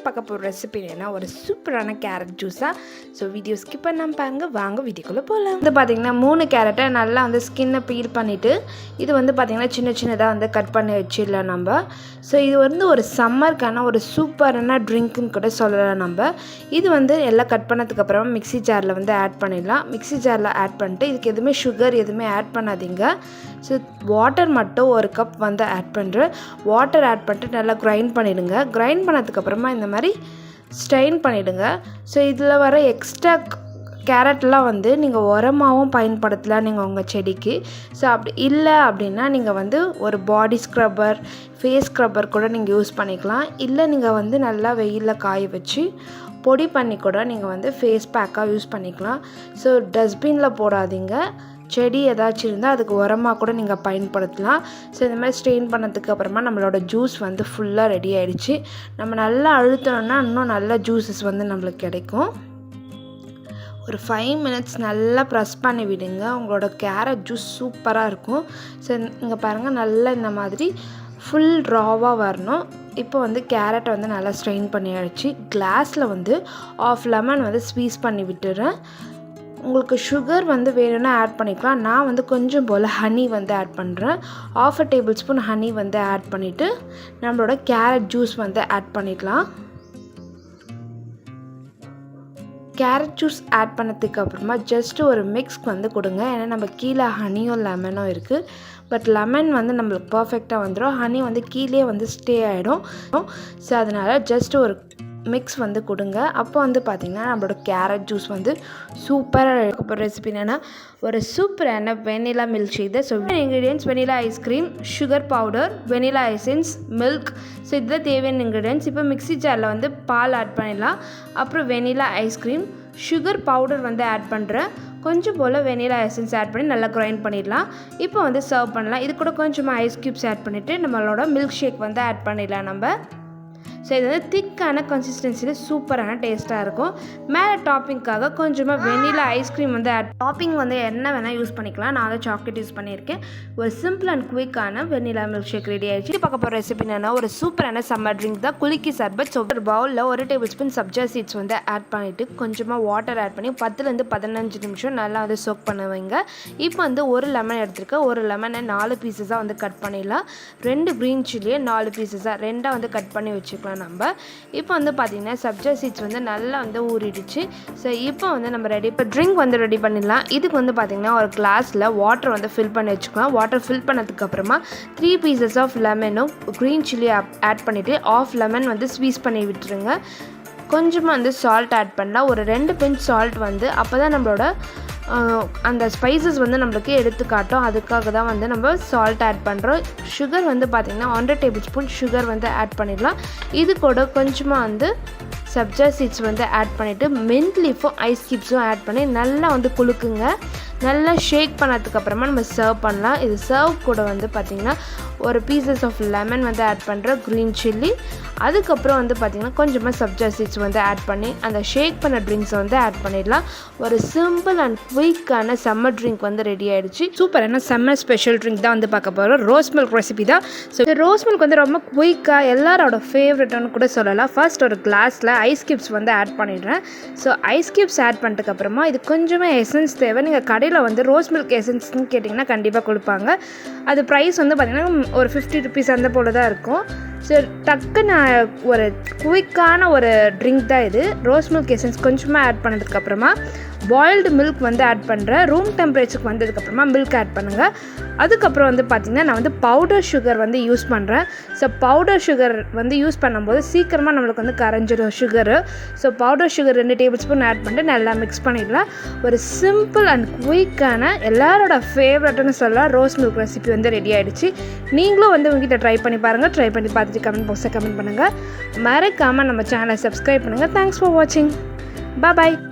பார்க்க போகிற ரெசிபி என்னென்னா ஒரு சூப்பரான கேரட் ஜூஸாக ஸோ வீடியோ ஸ்கிப் பண்ணாமல் பாருங்க. வாங்க வீடியோக்குள்ளே போகலாம் வந்து பார்த்திங்கன்னா மூணு கேரட்டை நல்லா வந்து ஸ்கின்னை பீல் பண்ணிவிட்டு இது வந்து பார்த்திங்கன்னா சின்ன சின்னதாக வந்து கட் பண்ணி வச்சிடலாம் நம்ம. ஸோ இது வந்து ஒரு சம்மருக்கான ஒரு சூப்பரான ட்ரிங்க்குன்னு கூட சொல்லலாம் நம்ம. இது வந்து எல்லாம் கட் பண்ணதுக்கப்புறமா மிக்ஸி ஜாரில் வந்து ஆட் பண்ணிடலாம். மிக்ஸி ஜாரில் ஆட் பண்ணிட்டு இதுக்கு எதுவுமே சுகர் எதுவுமே ஆட் பண்ணாதீங்க. ஸோ வாட்டர் மட்டும் ஒரு கப் வந்து ஆட் பண்ணுறேன் வாட்டர் ஆட் பண்ணிட்டு நல்லா கிரைண்ட் பண்ணிவிடுங்க கிரைண்ட் பண்ணதுக்கப்புறமா இந்த மாதிரி ஸ்ட்ரெயின் பண்ணிவிடுங்க ஸோ இதில் வர எக்ஸ்ட்ரா கேரட்லாம் வந்து நீங்கள் உரமாகவும் பயன்படுத்தலாம் நீங்கள் உங்கள் செடிக்கு. ஸோ அப்படி இல்லை அப்படின்னா நீங்கள் வந்து ஒரு பாடி ஸ்க்ரப்பர் ஃபேஸ் ஸ்க்ரப்பர் கூட நீங்கள் யூஸ் பண்ணிக்கலாம். இல்லை நீங்கள் வந்து நல்லா வெயிலில் காய வச்சு பொடி பண்ணி கூட நீங்கள் வந்து ஃபேஸ் பேக்காக யூஸ் பண்ணிக்கலாம். ஸோ டஸ்ட்பினில் போடாதீங்க. செடி ஏதாச்சும் இருந்தால் அதுக்கு உரமாக கூட நீங்கள் பயன்படுத்தலாம். ஸோ இந்த மாதிரி ஸ்ட்ரெயின் பண்ணதுக்கு அப்புறமா நம்மளோட ஜூஸ் வந்து ஃபுல்லாக ரெடி ஆகிடுச்சு நம்ம நல்லா அழுத்தணும்னா இன்னும் நல்ல ஜூஸஸ் வந்து நம்மளுக்கு கிடைக்கும். ஒரு ஃபைவ் மினிட்ஸ் நல்லா ப்ரெஸ் பண்ணி விடுங்க. உங்களோட கேரட் ஜூஸ் சூப்பராக இருக்கும். ஸோ இங்கே பாருங்கள் நல்லா இந்த மாதிரி ஃபுல் ராவாக வரணும். இப்போ வந்து கேரட்டை வந்து நல்லா ஸ்ட்ரெயின் பண்ணியாச்சு. கிளாஸில் வந்து ஆஃப் லெமன் வந்து ஸ்வீஸ் பண்ணி விட்டுறேன். உங்களுக்கு சுகர் வந்து வேணும்னா ஆட் பண்ணிக்கலாம். நான் வந்து கொஞ்சம் போல் ஹனி வந்து ஆட் பண்ணுறேன் of a tablespoon honey வந்து ஆட் பண்ணிவிட்டு நம்மளோட கேரட் ஜூஸ் வந்து ஆட் பண்ணிக்கலாம். கேரட் ஜூஸ் ஆட் பண்ணதுக்கு அப்புறமா ஜஸ்ட்டு ஒரு மிக்ஸ்க்கு வந்து கொடுங்க. ஏன்னா நம்ம கீழே ஹனியும் லெமனும் இருக்குது பட் லெமன் வந்து நம்மளுக்கு பர்ஃபெக்டாக வந்துடும் ஹனி வந்து கீழே வந்து ஸ்டே ஆகிடும் ஸோ அதனால் ஜஸ்ட் ஒரு மிக்ஸ் வந்து கொடுங்க. அப்போ வந்து பார்த்திங்கன்னா நம்மளோட கேரட் ஜூஸ் வந்து சூப்பராக இருக்க ரெசிபி என்னென்னா ஒரு சூப்பரான vanilla milkshake so ingredients vanilla ice cream sugar powder vanilla essence milk so இதுதான் தேவையான இன்க்ரீடியன்ஸ் இப்போ மிக்ஸி ஜாரில் வந்து பால் ஆட் பண்ணிடலாம். அப்புறம் vanilla ice cream sugar powder வந்து ஆட் பண்ணுறேன் கொஞ்சம் போல் வெனிலா எசன்ஸ் ஆட் பண்ணி நல்லா கிரைண்ட் பண்ணிடலாம். இப்போ வந்து சர்வ் பண்ணலாம். இது கூட கொஞ்சமாக ஐஸ் க்யூப்ஸ் ஆட் பண்ணிவிட்டு நம்மளோட மில்க் ஷேக் வந்து ஆட் பண்ணிடலாம் நம்ம. ஸோ இது வந்து திக்கான கன்சிஸ்டன்சியில் சூப்பரான டேஸ்ட்டாக இருக்கும். மேலே டாப்பிங்க்காக கொஞ்சமாக வெண்ணிலா ஐஸ்கிரீம் வந்து டாப்பிங் வந்து என்ன வேணால் யூஸ் பண்ணிக்கலாம். நான் வந்து சாக்லேட் யூஸ் பண்ணியிருக்கேன். ஒரு சிம்பிள் அண்ட் குயிக்கான வெண்ணிலா மில்க் ஷேக் ரெடி ஆகிடுச்சு பார்க்க போகிற ரெசிபி என்னன்னா ஒரு சூப்பரான சம்மர் ட்ரிங்க் தான். குலுக்கி சர்பத் ஸோ ஒரு பவுலில் ஒரு டேபிள் ஸ்பூன் சப்ஜா சீட்ஸ் வந்து ஆட் பண்ணிவிட்டு கொஞ்சமாக வாட்டர் ஆட் பண்ணி பத்துலேருந்து பதினஞ்சு நிமிஷம் நல்லா வந்து சோக் பண்ண வைங்க. இப்போ வந்து ஒரு லெமன் எடுத்துருக்கேன். ஒரு லெமனை நாலு பீசஸாக வந்து கட் பண்ணிடலாம். ரெண்டு க்ரீன் சில்லியை நாலு பீசஸாக ரெண்டாக வந்து கட் பண்ணி வச்சுக்கலாம். நம்ம. இப்போ வந்து பார்த்திங்கன்னா சப்ஜா சீட்ஸ் வந்து நல்லா வந்து ஊறிடுச்சு. ஸோ இப்போ வந்து நம்ம ரெடி இப்போ ட்ரிங்க் வந்து ரெடி பண்ணிடலாம். இதுக்கு வந்து பார்த்திங்கன்னா ஒரு கிளாஸில் வாட்டர் வந்து ஃபில் பண்ணி வச்சுக்கலாம். வாட்டர் ஃபில் பண்ணதுக்கப்புறமா த்ரீ பீசஸ் ஆஃப் லெமனும் க்ரீன் சில்லி ஆட் பண்ணிவிட்டு ஆஃப் லெமன் வந்து ஸ்வீஸ் பண்ணி விட்டுருங்க. கொஞ்சமாக வந்து சால்ட் ஆட் பண்ணலாம். ஒரு ரெண்டு பிஞ்ச் சால்ட் வந்து அப்போ தான் நம்மளோட அந்த ஸ்பைசஸ் வந்து நம்மளுக்கு எடுத்துக்காட்டும். அதுக்காக தான் வந்து நம்ம சால்ட் ஆட் பண்ணுறோம் சுகர் வந்து பார்த்திங்கன்னா ஹண்ட்ரட் டேபிள் ஸ்பூன் சுகர் வந்து ஆட் பண்ணிடலாம். இது கூட கொஞ்சமாக வந்து சப்ஜா சீட்ஸ் வந்து ஆட் பண்ணிவிட்டு மின்ட் லீஃபும் ஐஸ் கிப்ஸும் ஆட் பண்ணி நல்லா வந்து குலுக்குங்க. நல்லா ஷேக் பண்ணதுக்கப்புறமா நம்ம சர்வ் பண்ணலாம். இது சர்வ் கூட வந்து பார்த்திங்கன்னா ஒரு பீசஸ் ஆஃப் லெமன் வந்து ஆட் பண்ணுற க்ரீன் சில்லி அதுக்கப்புறம் வந்து பார்த்திங்கன்னா கொஞ்சமாக சப்ஜா சீட்ஸ் வந்து ஆட் பண்ணி அந்த ஷேக் பண்ண ட்ரிங்க்ஸை வந்து ஆட் பண்ணிடலாம். ஒரு சிம்பிள் அண்ட் குயிக்கான சம்மர் ட்ரிங்க் வந்து ரெடி ஆகிடுச்சு சூப்பரான சம்மர் ஸ்பெஷல் ட்ரிங்க் தான் வந்து பார்க்க போகிறோம் ரோஸ் மில்க் ரெசிபி தான். ஸோ ரோஸ் மில்க் வந்து ரொம்ப குயிக்காக எல்லாரோட ஃபேவரட்னு கூட சொல்லலாம். ஃபர்ஸ்ட் ஒரு கிளாஸில் ஐஸ் கியூப்ஸ் வந்து ஆட் பண்ணிடுறேன். ஸோ ஐஸ் கியூப்ஸ் ஆட் பண்ணிட்டுக்கப்புறமா இது கொஞ்சமாக எசன்ஸ் தேவை. நீங்கள் கடையில் வந்து ரோஸ் மில்க் எசன்ஸ்னு கேட்டிங்கன்னா கண்டிப்பாக கொடுப்பாங்க. அது ப்ரைஸ் வந்து பார்த்திங்கன்னா ஒரு ஃபிஃப்டி ருபீஸ் அந்த போல் தான் இருக்கும். ஸோ டக்குன்னு ஒரு குயிக்கான ஒரு ட்ரிங்க் தான் இது. ரோஸ் மில்க் எசன்ஸ் கொஞ்சமாக ஆட் பண்ணதுக்கப்புறமா பாயில்டு மில்க் வந்து ஆட் பண்ணுறேன் ரூம் டெம்பரேச்சருக்கு வந்ததுக்கப்புறமா மில்க் ஆட் பண்ணுங்கள் அதுக்கப்புறம் வந்து பார்த்திங்கன்னா நான் வந்து பவுடர் சுகர் வந்து யூஸ் பண்ணுறேன் ஸோ பவுடர் சுகர் வந்து யூஸ் பண்ணும்போது சீக்கிரமாக நம்மளுக்கு வந்து கரைஞ்சிடும் சுகரு ஸோ பவுடர் சுகர் ரெண்டு டேபிள் ஸ்பூன் ஆட் பண்ணிட்டு நல்லா மிக்ஸ் பண்ணிடலாம். ஒரு சிம்பிள் அண்ட் குயிக்கான எல்லாரோட ஃபேவரட்னு சொல்லலாம். ரோஸ் மில்க் ரெசிபி வந்து ரெடி ஆகிடுச்சு நீங்களும் வந்து உங்ககிட்ட ட்ரை பண்ணி பாருங்கள் ட்ரை பண்ணி பார்த்து தெரிஞ்சு கமெண்ட் பாக்ஸில் கமெண்ட் பண்ணுங்கள் மறக்காமல் நம்ம சேனலை சப்ஸ்கிரைப் பண்ணுங்கள் தேங்க்ஸ் ஃபார் வாட்சிங் பாய்